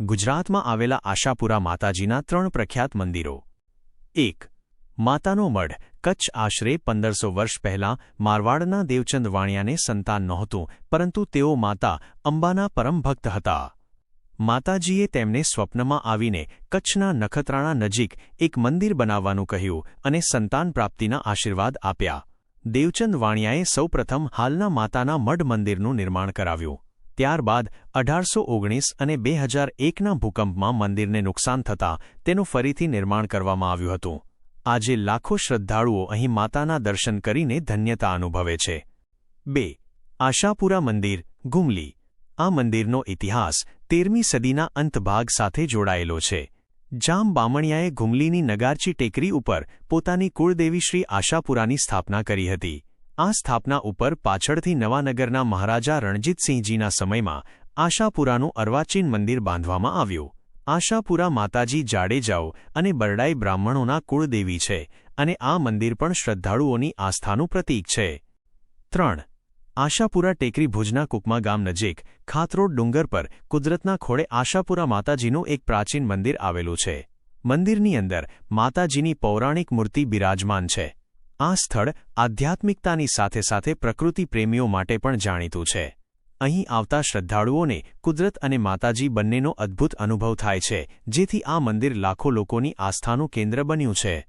ગુજરાતમાં આવેલા આશાપુરા માતાજીના ત્રણ પ્રખ્યાત મંદિરો. એક, માતાનો મઢ, કચ્છ આશરે પંદરસો વર્ષ પહેલાં મારવાડના દેવચંદ વાણિયાને સંતાન નહોતું, પરંતુ તેઓ માતા અંબાના પરમ ભક્ત હતા. માતાજીએ તેમને સ્વપ્નમાં આવીને કચ્છના નખત્રાણા નજીક એક મંદિર બનાવવાનું કહ્યું અને સંતાન પ્રાપ્તિના આશીર્વાદ આપ્યા. દેવચંદ વાણિયાએ સૌપ્રથમ હાલના માતાના મઢ મંદિરનું નિર્માણ કરાવ્યું. ત્યારબાદ અઢારસો ઓગણીસ અને બે હજાર એકના ભૂકંપમાં મંદિરને નુકસાન થતાં તેનું ફરીથી નિર્માણ કરવામાં આવ્યું હતું. આજે લાખો શ્રદ્ધાળુઓ અહીં માતાના દર્શન કરીને ધન્યતા અનુભવે છે. બે. આશાપુરા મંદિર, ગુમલી. આ મંદિરનો ઇતિહાસ તેરમી સદીના અંતભાગ સાથે જોડાયેલો છે. જામ બામણિયાએ ગુમલીની નગારચી ટેકરી ઉપર પોતાની કુળદેવી શ્રી આશાપુરાની સ્થાપના કરી હતી. આ સ્થાપના ઉપર પાછળથી નવાનગરના મહારાજા રણજીતસિંહજીના સમયમાં આશાપુરાનું અર્વાચીન મંદિર બાંધવામાં આવ્યું. આશાપુરા માતાજી જાડેજાઓ અને બરડાઈ બ્રાહ્મણોના કુળદેવી છે અને આ મંદિર પણ શ્રદ્ધાળુઓની આસ્થાનું પ્રતીક છે. ત્રણ. આશાપુરા ટેકરી ભુજના કુકમા ગામ નજીક ખાતરોડ ડુંગર પર કુદરતના ખોળે આશાપુરા માતાજીનું એક પ્રાચીન મંદિર આવેલું છે. મંદિરની અંદર માતાજીની પૌરાણિક મૂર્તિ બિરાજમાન છે. આ સ્થળ આધ્યાત્મિકતાની સાથે સાથે પ્રકૃતિ પ્રેમીઓ માટે પણ જાણીતું છે. અહીં આવતા શ્રદ્ધાળુઓને કુદરત અને માતાજી બંનેનો અદ્ભુત અનુભવ થાય છે, જેથી આ મંદિર લાખો લોકોની આસ્થાનું કેન્દ્ર બન્યું છે.